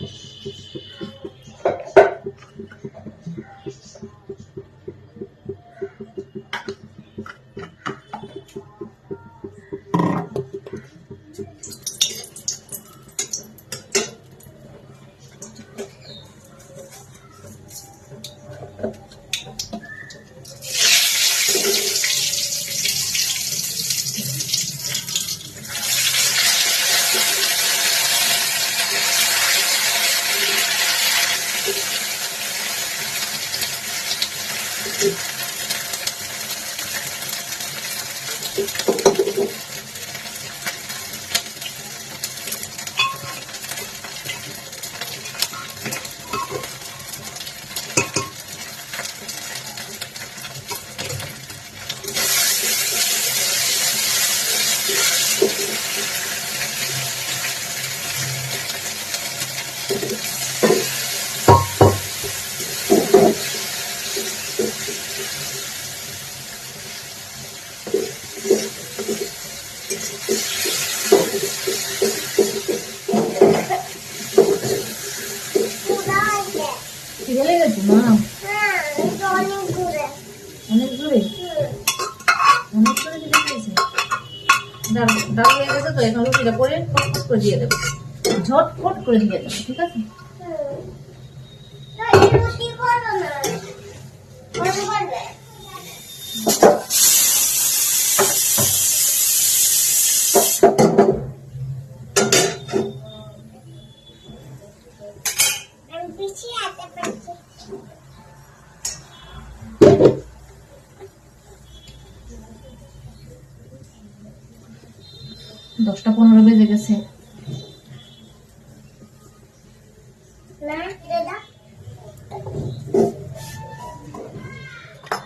Yes. গেলে গেছে মা হ্যাঁ এটা অনেক দূরে অনেক দূরে অনেক দূরে চলে গেছে ডাল ডাল হয়ে গেছে তো এখন রুটিটা করে ফট করে দিয়ে দেবো ঝটফট করে দিয়ে দেবো ঠিক আছে হুম। না, এই রুটি করো না। করব করবে? আমি পিছিয়ে হাতে পারছি দশটা পনেরো বেজে গেছে না দাদা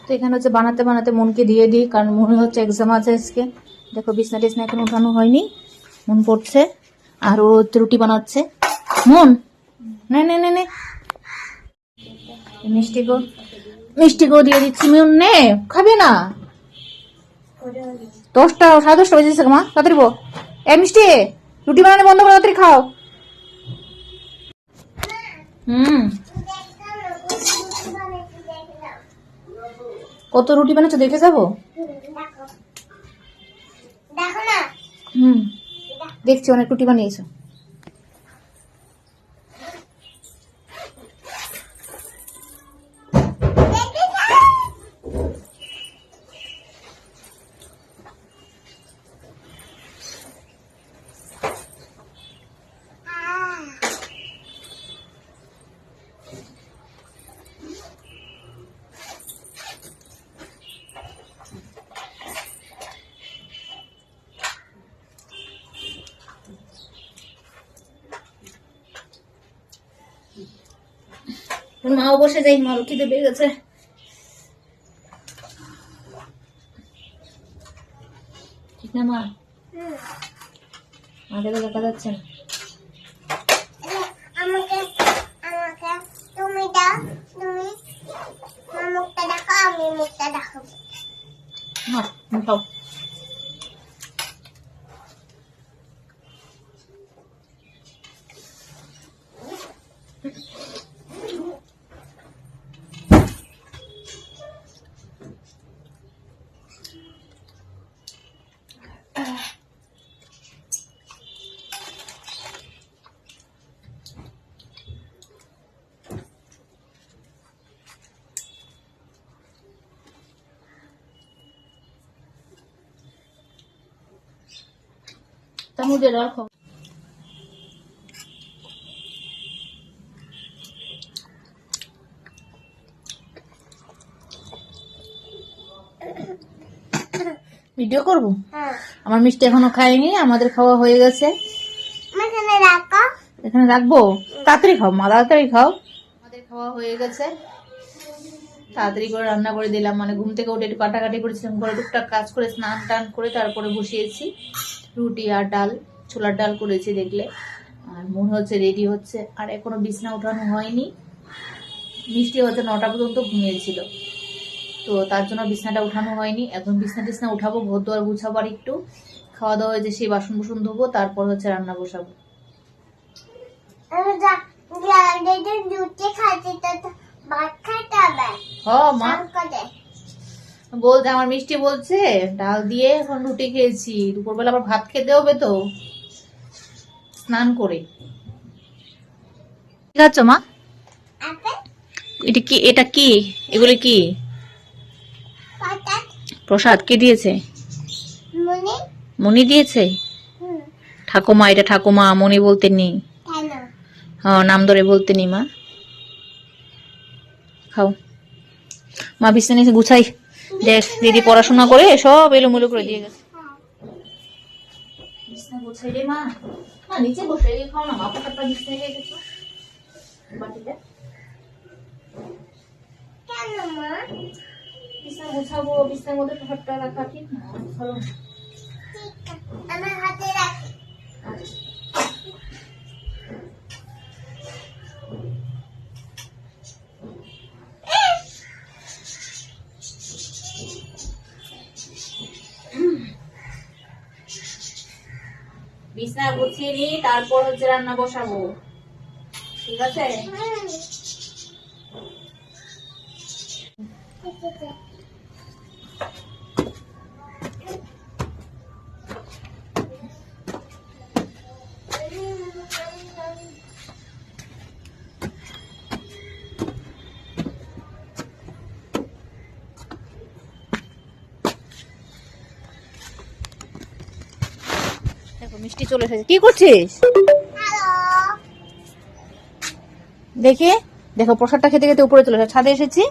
তো এখানে হচ্ছে বানাতে বানাতে মনকে দিয়ে দিই, কারণ মনে হচ্ছে এক্সাম আছে আজকে। দেখো, বিছনা টিছনা এখন উঠানো হয়নি, মন পড়ছে। আর ও রুটি বানাচ্ছে। মন? নে নে নে মিষ্টি গো মিষ্টি গো দিয়ে দিচ্ছি, মন নে, খাবে না। দশটা, সাড়ে দশটা বেজেছে মা, তাড়াতাড়ি বো এ মিষ্টি, রুটি বানানো বন্ধ করে, তাড়াতাড়ি খাও। হুম। কত রুটি বানাচ্ছো দেখে যাব? হুম। দেখছি অনেক রুটি বানিয়েছো। মাও বসে যাই মা রুটি দেবে গেছে। ঠিক না মা। মাকে তো দেখা যাচ্ছে না। আমাকে আমাকে তুমি দাও তুমি মুখটা দেখো আমি মুখটা দেখাবো। মা খাও। ভিডিও করব? হ্যাঁ। আমার মিষ্টি এখনও খাইনি আমাদের খাওয়া হয়ে গেছে। এখানে রাখব? তাড়াতাড়ি খাও মা তাড়াতাড়ি খাও। আমাদের খাওয়া হয়ে গেছে। তাড়াতাড়ি করে রান্না করে দিলাম মানে ঘুম থেকে উঠে একটু কাটাকাটি করেছিলাম ঘরে টুকটাক কাজ করে স্নান টান করে তারপরে বসিয়েছি রুটি আর ডাল ছোলার ডাল করেছি দেখলে আর মনে হচ্ছে রেডি হচ্ছে আর এখনও বিছনা উঠানো হয়নি মিষ্টি হচ্ছে নটা পর্যন্ত ঘুমিয়েছিল তো তার জন্য বিছনাটা উঠানো হয়নি এখন বিছনা টিছনা উঠাবো ঘর দোয়ার গুছাবো আর একটু খাওয়া দাওয়া হয়েছে সেই বাসন বুসন ধোবো তারপর হচ্ছে রান্না বসাবো ভাত হ মা। বলতে আমার মিষ্টি বলছে ডাল দিয়ে এখন রুটি খেয়েছি। দুপুরবেলা আবার ভাত খেতে হবে তো। স্নান করে। ঠিক আছে মা? এটা কি এটা কি? এগুলি কি? প্রসাদ কে দিয়েছে? মনে? দিয়েছে? ঠাকুমা এটা ঠাকুমা মনি বলতে নি হ্যাঁ নাম ধরে বলতে নি মা। খাও। মা বিছানে এসে গুছাই। দেখ দিদি পড়াশোনা করে সব এলোমেলো করে দিয়ে গেছে। বিছনা গুছাই রে মা। মা নিচে বসে গিয়ে খাও না মা পাটা বিছনে গিয়ে গেছো। বাটিতে। কেন মা? বিছনা গুছাবো বিছনার মধ্যে রাখা ঠিক না আমার হাতে বিছনা গুছিয়ে নিই তারপর হচ্ছে রান্না বসাবো ঠিক আছে হুম। ঠিক মিষ্টি চলে এসেছে। কি করছিস? দেখে দেখো প্রসাদটা খেতে খেতে উপরে চলে এসেছে। ছাদে এসেছি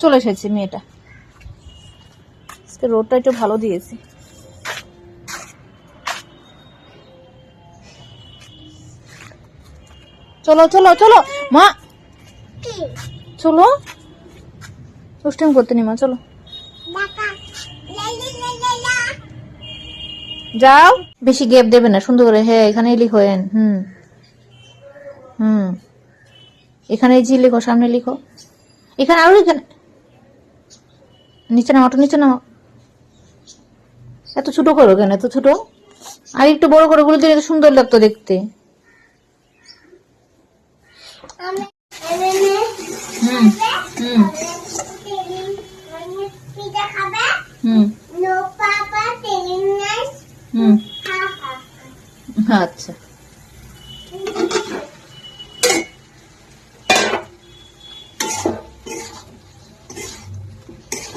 চলে এসেছে মেয়েটা। রোদটা একটু ভালো দিয়েছি। চলো চলো চলো। মা! চলো। করতে নি মা চলো। যাও। বেশি গ্যাপ দেবে না সুন্দর করে হ্যাঁ এখানেই লিখো এন হুম। হুম। এখানে জি লিখো সামনে লিখো। এখানে আরও এখানে নিচে না অটো নিচে নামো এত ছোট করো কেন এত ছোট? আর একটু বড় করে গুলো দিলে সুন্দর লাগতো দেখতে। হুম হুম।